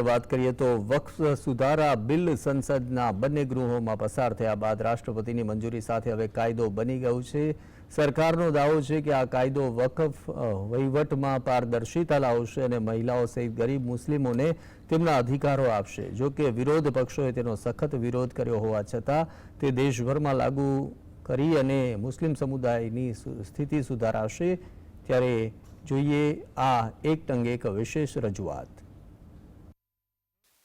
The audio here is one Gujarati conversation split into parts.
વાત કરીએ તો વક્ફ સુધારા બિલ સંસદના બંને ગૃહોમાં પસાર થયા બાદ રાષ્ટ્રપતિની મંજૂરી સાથે હવે કાયદો બની ગયો છે. સરકારનો દાવો છે કે આ કાયદો વકફ વહીવટમાં પારદર્શિતા લાવશે અને મહિલાઓ સહિત ગરીબ મુસ્લિમોને તેમના અધિકારો આપશે. જો કે વિરોધ પક્ષોએ તેનો સખત વિરોધ કર્યો હોવા છતાં તે દેશભરમાં લાગુ કરી અને મુસ્લિમ સમુદાયની સ્થિતિ સુધારાશે. ત્યારે જોઈએ આ એક ટંગે એક વિશેષ રજૂઆત.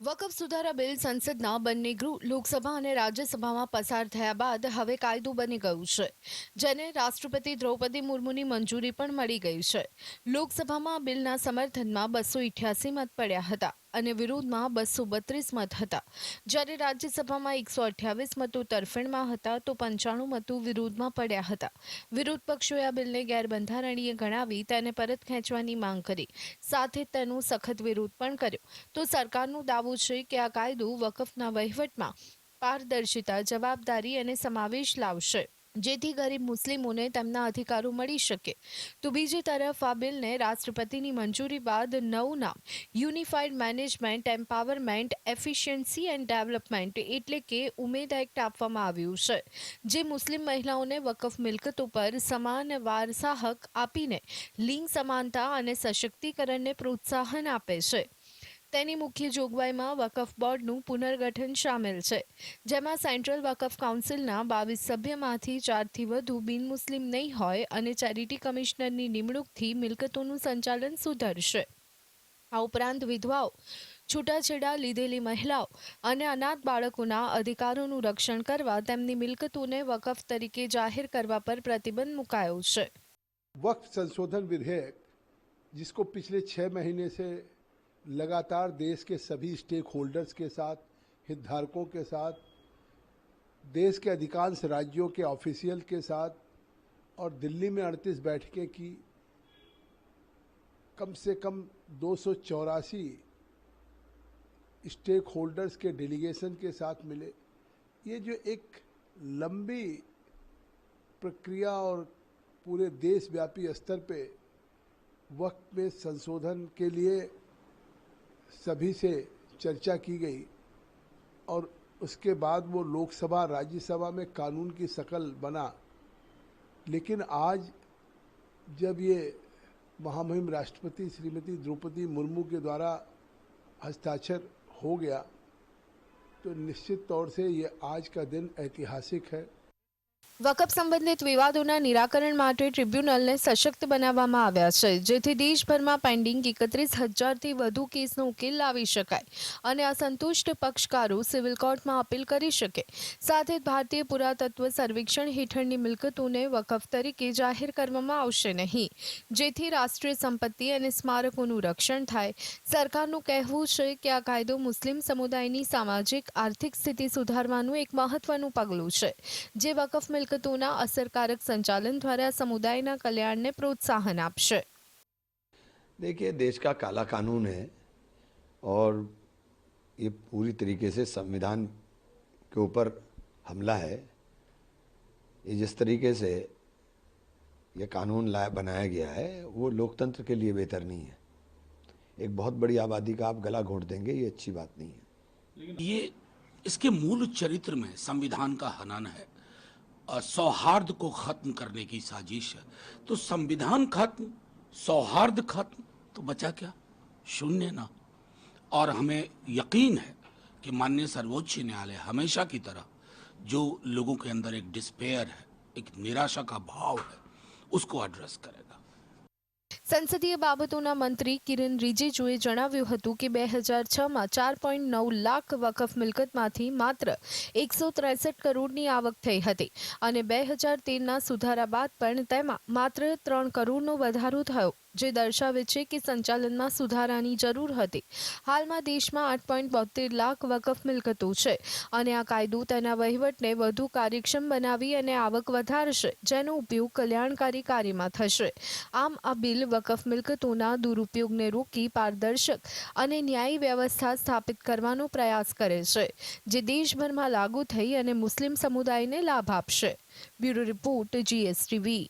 વકફ સુધારા બિલ સંસદના બંને ગૃહ લોકસભા અને રાજ્યસભામાં પસાર થયા બાદ હવે કાયદો બની ગયું છે, જેને રાષ્ટ્રપતિ દ્રૌપદી મુર્મુની મંજૂરી પણ મળી ગઈ છે. લોકસભામાં બિલના સમર્થનમાં બસો ઇઠ્યાસી મત પડ્યા હતા. અને વિરોધમાં બસો બત્રીસ મત હતા. જ્યારે રાજ્યસભામાં એકસો અઠ્યાવીસ મતો તરફેણમાં હતા, તો પંચાણું મતો વિરોધમાં પડ્યા હતા. વિરોધ પક્ષોએ આ બિલને ગેરબંધારણીય ગણાવી તેને પરત ખેંચવાની માંગ કરી. સાથે તેનો સખત વિરોધ પણ કર્યો. તો સરકારનો દાવો છે કે આ કાયદો વકફના વહીવટમાં પારદર્શિતા, જવાબદારી અને સમાવેશ લાવશે. જેથી ગરીબ મુસ્લિમોને તેમના અધિકારો મળી શકે. તો બીજી તરફ આ બિલને રાષ્ટ્રપતિની મંજૂરી બાદ નવું નામ unified management empowerment efficiency and development એટલે કે ઉમેદ એક્ટ આપવામાં આવ્યું છે, જે મુસ્લિમ મહિલાઓને વકફ મિલકતો પર સમાન વારસા હક આપીને લિંગ સમાનતા અને સશક્તિકરણને પ્રોત્સાહન આપે છે. તેની મુખ્ય જોગવાઈમાં વકફ બોર્ડનું પુનર્ગઠન સામેલ છે, જેમાં સેન્ટ્રલ વકફ કાઉન્સિલના બાવીસ સભ્યમાંથી ચારથી વધુ બિનમુસ્લિમ નહીં હોય અને ચેરિટી કમિશનરની નિમણૂકથી મિલકતોનું સંચાલન સુધરશે. આ ઉપરાંત વિધવાઓ, છૂટાછેડા લીધેલી મહિલાઓ અને અનાથ બાળકોના અધિકારોનું રક્ષણ કરવા તેમની મિલકતોને વકફ તરીકે જાહેર કરવા પર પ્રતિબંધ મુકાયો છે. વકફ સંશોધન વિધેયક, જિસકો પિછલે છ મહિને સે लगातार देश के सभी स्टेक होल्डर्स के साथ, हितधारकों के साथ, देश के अधिकांश राज्यों के ऑफिशियल के साथ और दिल्ली में अड़तीस बैठकें की, कम से कम दो स्टेक होल्डर्स के डेलीगेशन के साथ मिले। ये जो एक लंबी प्रक्रिया और पूरे देशव्यापी स्तर पे वक्त में संशोधन के लिए सभी से चर्चा की गई और उसके बाद वो लोकसभा, राज्यसभा में कानून की शकल बना। लेकिन आज जब ये महामहिम राष्ट्रपति श्रीमती द्रौपदी मुर्मू के द्वारा हस्ताक्षर हो गया तो निश्चित तौर से ये आज का दिन ऐतिहासिक है। વકફ સંબંધિત વિવાદોના નિરાકરણ માટે ટ્રિબ્યુનલને સશક્ત બનાવવામાં આવ્યા છે, જેથી દેશભરમાં પેન્ડિંગ એકત્રીસ હજારથી વધુ કેસનો ઉકેલ લાવી શકાય અને અસંતુષ્ટ પક્ષકારો સિવિલ કોર્ટમાં અપીલ કરી શકે. સાથે ભારતીય પુરાતત્વ સર્વેક્ષણ હેઠળની મિલકતોને વકફ તરીકે જાહેર કરવામાં આવશે નહીં, જેથી રાષ્ટ્રીય સંપત્તિ અને સ્મારકોનું રક્ષણ થાય. સરકારનું કહેવું છે કે આ કાયદો મુસ્લિમ સમુદાયની સામાજિક, આર્થિક સ્થિતિ સુધારવાનું એક મહત્વનું પગલું છે, જે વકફ મિલકતોના અસરકારક સંચાલન દ્વારા સમુદાયના કલ્યાણને પ્રોત્સાહન આપશે देखिए देश का काला कानून है और ये पूरी तरीके से संविधान के ऊपर हमला है ये जिस तरीके से ये कानून लाया बनाया गया है वो लोकतंत्र के लिए बेहतर नहीं है एक बहुत बड़ी आबादी का आप गला घोंट देंगे ये अच्छी बात नहीं है ये इसके मूल चरित्र में संविधान का हनन है और सौहार्द को खत्म करने की साजिश है। तो संविधान खत्म, सौहार्द खत्म तो बचा क्या? शून्य ना। और हमें यकीन है कि माननीय सर्वोच्च न्यायालय हमेशा की तरह जो लोगों के अंदर एक डिस्पेयर है, एक निराशा का भाव है, उसको एड्रेस करेगा। સંસદીય બાબતોના મંત્રી કિરણ રિજિજુએ જણાવ્યું હતું કે બે હજાર છમાં ચાર પોઈન્ટ નવ લાખ વકફ મિલકતમાંથી માત્ર એકસો ત્રેસઠ કરોડની આવક થઈ હતી અને બે હજાર તેરના સુધારા બાદ પણ તેમાં માત્ર ત્રણ કરોડનો વધારો થયો. જે દર્શાવે છે કે સંચાલનમાં સુધારાની જરૂર હતી. હાલમાં દેશમાં આઠ પોઈન્ટ બોતેર લાખ વકફ મિલકતો છે અને આ કાયદો તેના વહીવટને વધુ કાર્યક્ષમ બનાવી અને આવક વધારશે, જેનો ઉપયોગ કલ્યાણકારી કાર્યમાં થશે. આમ, આ બિલ વકફ મિલકતોના દુરુપયોગને રોકી પારદર્શક અને ન્યાયી વ્યવસ્થા સ્થાપિત કરવાનો પ્રયાસ કરે છે, જે દેશભરમાં લાગુ થઈ અને મુસ્લિમ સમુદાયને લાભ આપશે. Bureau report, GSTV.